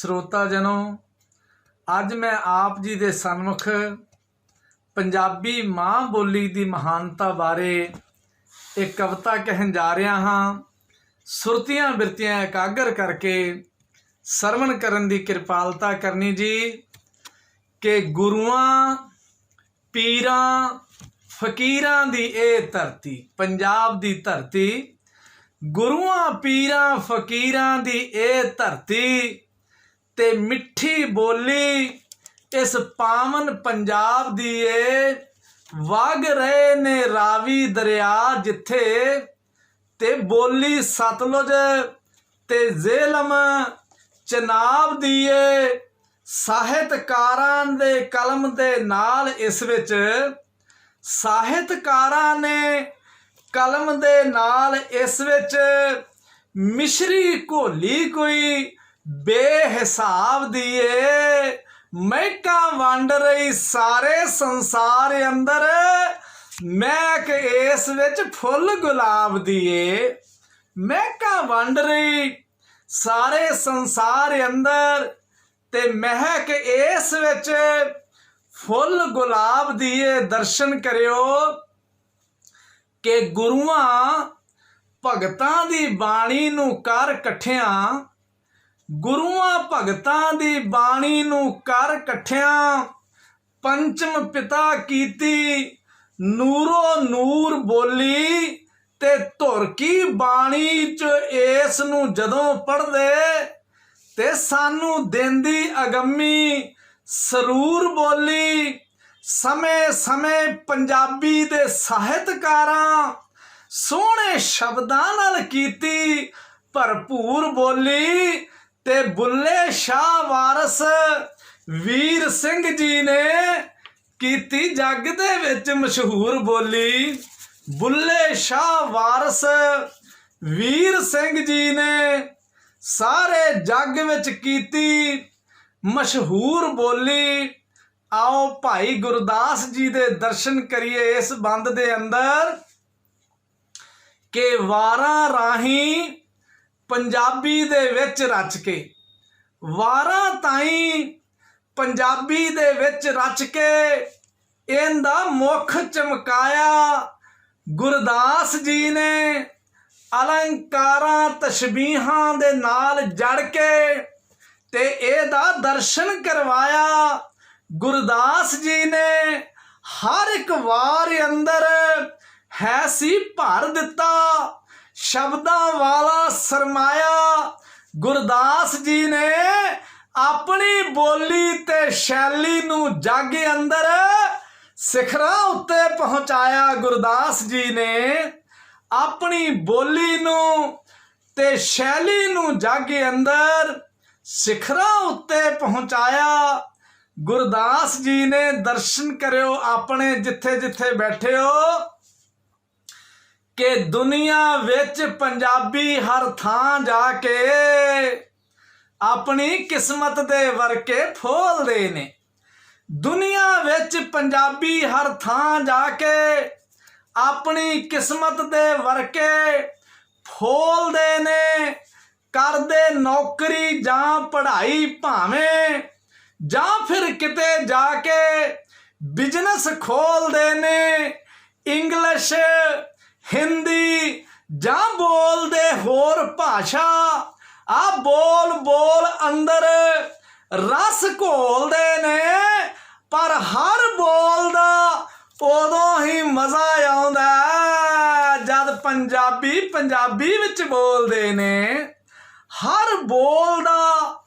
ਸਰੋਤਾ ਜਨੋ, ਅੱਜ ਮੈਂ ਆਪ ਜੀ ਦੇ ਸਨਮੁਖ ਪੰਜਾਬੀ ਮਾਂ ਬੋਲੀ ਦੀ ਮਹਾਨਤਾ ਬਾਰੇ ਇੱਕ ਕਵਿਤਾ ਕਹਿਣ ਜਾ ਰਿਹਾ ਹਾਂ। ਸੁਰਤੀਆਂ ਬਿਰਤੀਆਂ ਇਕਾਗਰ ਕਰਕੇ ਸਰਵਣ ਕਰਨ ਦੀ ਕਿਰਪਾਲਤਾ ਕਰਨੀ ਜੀ, ਕਿ ਗੁਰੂਆਂ, ਪੀਰਾਂ, ਫਕੀਰਾਂ ਦੀ ਇਹ ਧਰਤੀ, ਪੰਜਾਬ ਦੀ ਧਰਤੀ, ਗੁਰੂਆਂ, ਪੀਰਾਂ, ਫਕੀਰਾਂ ਦੀ ਇਹ ਧਰਤੀ ਤੇ ਮਿੱਠੀ ਬੋਲੀ ਇਸ ਪਾਵਨ ਪੰਜਾਬ ਦੀ ਏ। ਵਗ ਰਹੇ ਨੇ ਰਾਵੀ ਦਰਿਆ ਜਿੱਥੇ ਤੇ ਬੋਲੀ ਸਤਲੁਜ ਤੇ ਜ਼ੇਲਮ ਚਨਾਬ ਦੀ ਏ। ਸਾਹਿਤਕਾਰਾਂ ਦੇ ਕਲਮ ਦੇ ਨਾਲ ਇਸ ਵਿੱਚ ਸਾਹਿਤਕਾਰਾਂ ਨੇ ਕਲਮ ਦੇ ਨਾਲ ਇਸ ਵਿੱਚ ਮਿਸ਼ਰੀ ਘੋਲੀ ਕੋਈ ਬੇਹਿਸਾਬ ਦੀਏ। ਏ ਮਹਿਕਾਂ ਵੰਡ ਰਹੀ ਸਾਰੇ ਸੰਸਾਰ ਅੰਦਰ। ਮਹਿਕ ਇਸ ਵਿੱਚ ਫੁੱਲ ਗੁਲਾਬ ਦੀਏ। ਏ ਮਹਿਕਾਂ ਵੰਡ ਰਹੀ ਸਾਰੇ ਸੰਸਾਰ ਅੰਦਰ। ਤੇ ਮਹਿਕ ਇਸ ਵਿੱਚ ਫੁੱਲ ਗੁਲਾਬ ਦੀਏ। ਦਰਸ਼ਨ ਕਰਿਓ ਕਿ ਗੁਰੂਆਂ ਭਗਤਾਂ ਦੀ ਬਾਣੀ ਨੂੰ ਕਰ ਇਕੱਠਿਆਂ ਗੁਰੂਆਂ ਭਗਤਾਂ ਦੀ ਬਾਣੀ ਨੂੰ ਕਰ ਇਕੱਠਿਆਂ ਪੰਚਮ ਪਿਤਾ ਕੀਤੀ, ਨੂਰੋ ਨੂਰ ਬੋਲੀ ਤੇ ਧੁਰ ਕੀ ਬਾਣੀ ਚ ਇਸ ਨੂੰ ਜਦੋਂ ਪੜ੍ਹਦੇ ਤੇ ਸਾਨੂੰ ਦਿੰਦੀ ਅਗੰਮੀ ਸਰੂਰ ਬੋਲੀ। ਸਮੇਂ ਸਮੇਂ ਪੰਜਾਬੀ ਦੇ ਸਾਹਿਤਕਾਰਾਂ ਸੋਹਣੇ ਸ਼ਬਦਾਂ ਨਾਲ ਕੀਤੀ, ਭਰਪੂਰ ਬੋਲੀ। ਤੇ ਬੁੱਲੇ ਸ਼ਾਹ ਵਾਰਸ ਵੀਰ ਸਿੰਘ ਜੀ ਨੇ ਕੀਤੀ ਜੱਗ ਦੇ ਵਿੱਚ ਮਸ਼ਹੂਰ ਬੋਲੀ। ਬੁੱਲੇ ਸ਼ਾਹ ਵਾਰਸ ਵੀਰ ਸਿੰਘ ਜੀ ਨੇ ਸਾਰੇ ਜੱਗ ਵਿੱਚ ਕੀਤੀ ਮਸ਼ਹੂਰ ਬੋਲੀ। ਆਓ ਭਾਈ ਗੁਰਦਾਸ ਜੀ ਦੇ ਦਰਸ਼ਨ ਕਰੀਏ ਇਸ ਬੰਦ ਦੇ ਅੰਦਰ ਕਿ ਵਾਰਾਂ ਰਾਹੀਂ ਪੰਜਾਬੀ ਦੇ ਵਿੱਚ ਰਚ ਕੇ। ਵਾਰਾਂ ਤਾਈ ਪੰਜਾਬੀ ਦੇ ਵਿੱਚ ਰਚ ਕੇ ਇਹਦਾ ਮੁਖ ਚਮਕਾਇਆ। ਗੁਰਦਾਸ ਜੀ ਨੇ ਅਲੰਕਾਰਾਂ ਤਸ਼ਬੀਹਾਂ ਦੇ ਨਾਲ ਜੜ ਕੇ ਤੇ ਇਹਦਾ ਦਰਸ਼ਨ ਕਰਵਾਇਆ। ਗੁਰਦਾਸ ਜੀ ਨੇ ਹਰ ਇੱਕ ਵਾਰ ਅੰਦਰ ਹੈ ਸੀ ਭਰ ਦਿੱਤਾ। ਸ਼ਬਦਾਂ ਵਾਲਾ ਸਰਮਾਇਆ। ਗੁਰਦਾਸ ਜੀ ਨੇ ਆਪਣੀ ਬੋਲੀ ਤੇ ਸ਼ੈਲੀ ਨੂੰ ਜੱਗ ਅੰਦਰ ਸਿਖਰਾਂ ਉੱਤੇ ਪਹੁੰਚਾਇਆ। ਗੁਰਦਾਸ ਜੀ ਨੇ ਆਪਣੀ ਬੋਲੀ ਨੂੰ ਤੇ ਸ਼ੈਲੀ ਨੂੰ ਜੱਗ ਅੰਦਰ ਸਿਖਰਾਂ ਉੱਤੇ ਪਹੁੰਚਾਇਆ। ਗੁਰਦਾਸ ਜੀ ਨੇ ਦਰਸ਼ਨ ਕਰਿਓ ਆਪਣੇ ਜਿੱਥੇ ਜਿੱਥੇ ਬੈਠੇ ਹੋ। ਕਿ ਦੁਨੀਆ ਵਿੱਚ ਪੰਜਾਬੀ ਹਰ ਥਾਂ ਜਾ ਕੇ ਆਪਣੀ ਕਿਸਮਤ ਦੇ ਵਰਕੇ ਫੋਲਦੇ ਨੇ। ਦੁਨੀਆ ਵਿੱਚ ਪੰਜਾਬੀ ਹਰ ਥਾਂ ਜਾ ਕੇ ਆਪਣੀ ਕਿਸਮਤ ਦੇ ਵਰਕੇ ਫੋਲਦੇ ਨੇ। ਕਰਦੇ ਨੌਕਰੀ ਜਾਂ ਪੜ੍ਹਾਈ ਭਾਵੇਂ, ਜਾਂ ਫਿਰ ਕਿਤੇ ਜਾ ਕੇ ਬਿਜ਼ਨਸ ਖੋਲਦੇ ਨੇ। ਇੰਗਲਿਸ਼ ਹਿੰਦੀ ਜਾਂ ਬੋਲਦੇ ਹੋਰ ਭਾਸ਼ਾ? ਆ ਬੋਲ ਬੋਲ ਅੰਦਰ ਰਸ ਘੋਲਦੇ ਨੇ, ਪਰ ਹਰ ਬੋਲ ਦਾ ਉਦੋਂ ਹੀ ਮਜ਼ਾ ਆਉਂਦਾ ਜਦ ਪੰਜਾਬੀ ਪੰਜਾਬੀ ਵਿੱਚ ਬੋਲਦੇ ਨੇ, ਹਰ ਬੋਲ ਦਾ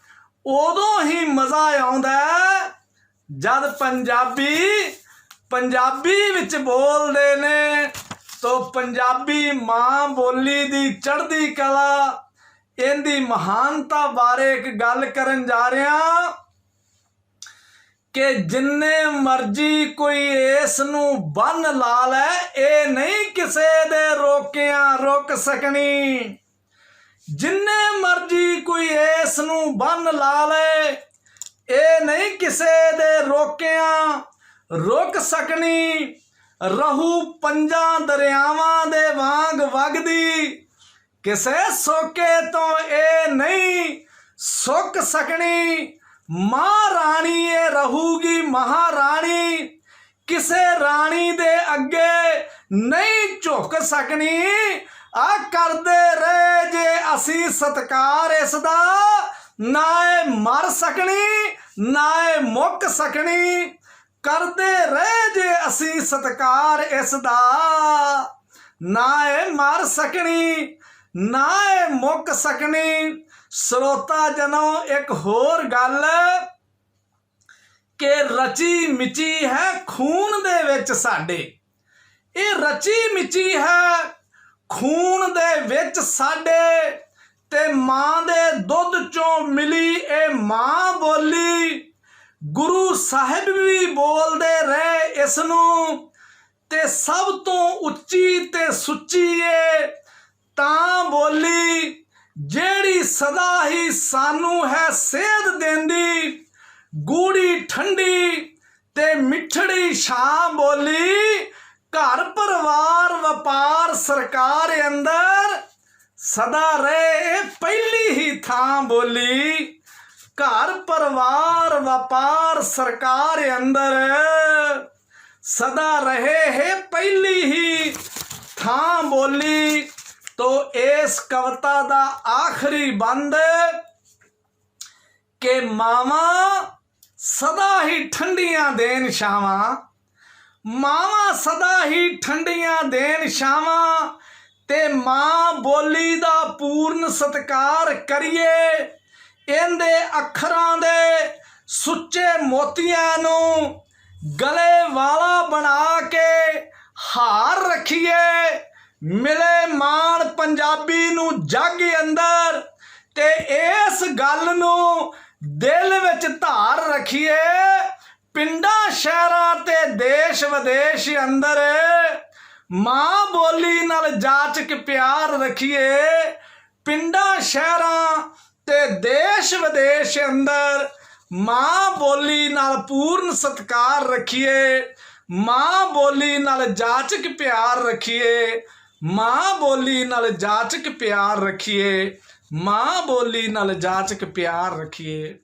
ਉਦੋਂ ਹੀ ਮਜ਼ਾ ਆਉਂਦਾ ਜਦ ਪੰਜਾਬੀ ਪੰਜਾਬੀ ਵਿੱਚ ਬੋਲਦੇ ਨੇ ਤੋ ਪੰਜਾਬੀ ਮਾਂ ਬੋਲੀ ਦੀ ਚੜ੍ਹਦੀ ਕਲਾ, ਇਹਦੀ ਮਹਾਨਤਾ ਬਾਰੇ ਇੱਕ ਗੱਲ ਕਰਨ ਜਾ ਰਿਹਾ ਕਿ ਜਿੰਨੇ ਮਰਜ਼ੀ ਕੋਈ ਇਸ ਨੂੰ ਬੰਨ ਲਾ ਲੈ, ਇਹ ਨਹੀਂ ਕਿਸੇ ਦੇ ਰੋਕਿਆਂ ਰੁਕ ਸਕਣੀ। ਜਿੰਨੇ ਮਰਜ਼ੀ ਕੋਈ ਇਸ ਨੂੰ ਬੰਨ ਲਾ ਲੈ, ਇਹ ਨਹੀਂ ਕਿਸੇ ਦੇ ਰੋਕਿਆਂ ਰੁਕ ਸਕਣੀ। ਰਹੂ ਪੰਜਾਂ ਦਰਿਆਵਾਂ ਦੇ ਵਾਂਗ ਵਗਦੀ। ਕਿਸੇ ਸੋਕੇ ਤੋਂ ਇਹ ਨਹੀਂ ਸੁੱਕ ਸਕਣੀ। ਮਹਾਰਾਣੀ ਇਹ ਰਹੂਗੀ ਮਹਾਰਾਣੀ। ਕਿਸੇ ਰਾਣੀ ਦੇ ਅੱਗੇ ਨਹੀਂ ਝੁਕ ਸਕਣੀ। ਆ ਕਰਦੇ ਰਹੇ ਜੇ ਅਸੀਂ ਸਤਕਾਰ ਇਸ ਦਾ, ਨਾ ਇਹ ਮਰ ਸਕਣੀ, ਨਾ ਇਹ ਮੁੱਕ ਸਕਣੀ। ਕਰਦੇ ਰਹੇ ਜੇ ਅਸੀਂ ਸਤਕਾਰ ਇਸ ਦਾ। ਨਾ ਇਹ ਮਾਰ ਸਕਣੀ, ਨਾ ਇਹ ਮੁੱਕ ਸਕਣੀ। ਸਰੋਤਾ ਜਨੋ ਇੱਕ ਹੋਰ ਗੱਲ ਕਿ ਰਚੀ ਮਿਚੀ ਹੈ ਖੂਨ ਦੇ ਵਿੱਚ ਸਾਡੇ। ਇਹ ਰਚੀ ਮਿਚੀ ਹੈ ਖੂਨ ਦੇ ਵਿੱਚ ਸਾਡੇ ਤੇ ਮਾਂ ਦੇ ਦੁੱਧ ਚੋਂ ਮਿਲੀ ਇਹ ਮਾਂ ਬੋਲੀ ਗੁਰੂ ਸਾਹਿਬ ਵੀ ਬੋਲਦੇ ਰਹੇ ਇਸ ਨੂੰ ਤੇ ਸਭ ਤੋਂ ਉੱਚੀ ਤੇ ਸੁੱਚੀ ਏ, ਤਾਂ ਬੋਲੀ, ਜਿਹੜੀ ਸਦਾ ਹੀ ਸਾਨੂੰ ਹੈ ਸੇਧ ਦਿੰਦੀ, ਗੂੜੀ ਠੰਡੀ ਤੇ ਮਿੱਠੜੀ ਛਾਂ ਬੋਲੀ, ਘਰ ਪਰਿਵਾਰ ਵਪਾਰ ਸਰਕਾਰ ਅੰਦਰ ਸਦਾ ਰਹੇ, ਇਹ ਪਹਿਲੀ ਹੀ ਥਾਂ ਬੋਲੀ। ਘਰ ਪਰਿਵਾਰ, ਵਪਾਰ, ਸਰਕਾਰ ਅੰਦਰ ਸਦਾ ਰਹੇ ਹੈ ਪਹਿਲੀ ਹੀ ਥਾਂ ਬੋਲੀ। ਤੋ ਇਸ ਕਵਿਤਾ ਦਾ ਆਖਰੀ ਬੰਦ ਕਿ ਮਾਵਾਂ ਸਦਾ ਹੀ ਠੰਡੀਆਂ ਦੇਣ ਛਾਵਾਂ। ਮਾਵਾਂ ਸਦਾ ਹੀ ਠੰਡੀਆਂ ਦੇਣ ਛਾਵਾਂ ਤੇ ਮਾਂ ਬੋਲੀ ਦਾ ਪੂਰਨ ਸਤਕਾਰ ਕਰੀਏ। ਇਹਦੇ ਅੱਖਰਾਂ ਦੇ ਸੁੱਚੇ ਮੋਤੀਆਂ ਨੂੰ ਗਲੇ ਵਾਲਾ ਬਣਾ ਕੇ ਹਾਰ ਰੱਖੀਏ। ਮਿਲੇ ਮਾਣ ਪੰਜਾਬੀ ਨੂੰ ਜੱਗ ਅੰਦਰ ਤੇ ਇਸ ਗੱਲ ਨੂੰ ਦਿਲ ਵਿੱਚ ਧਾਰ ਰੱਖੀਏ। ਪਿੰਡਾਂ, ਸ਼ਹਿਰਾਂ ਤੇ ਦੇਸ਼ ਵਿਦੇਸ਼ ਅੰਦਰ ਮਾਂ ਬੋਲੀ ਨਾਲ ਜਾਚਕ ਪਿਆਰ ਰੱਖੀਏ। ਪਿੰਡਾਂ, ਸ਼ਹਿਰਾਂ ਤੇ ਦੇਸ਼ ਵਿਦੇਸ਼ ਅੰਦਰ ਮਾਂ ਬੋਲੀ ਨਾਲ ਪੂਰਨ ਸਤਕਾਰ ਰੱਖੀਏ, ਮਾਂ ਬੋਲੀ ਨਾਲ ਜਾਚਕ ਪਿਆਰ ਰੱਖੀਏ, ਮਾਂ ਬੋਲੀ ਨਾਲ ਜਾਚਕ ਪਿਆਰ ਰੱਖੀਏ, ਮਾਂ ਬੋਲੀ ਨਾਲ ਜਾਚਕ ਪਿਆਰ ਰੱਖੀਏ।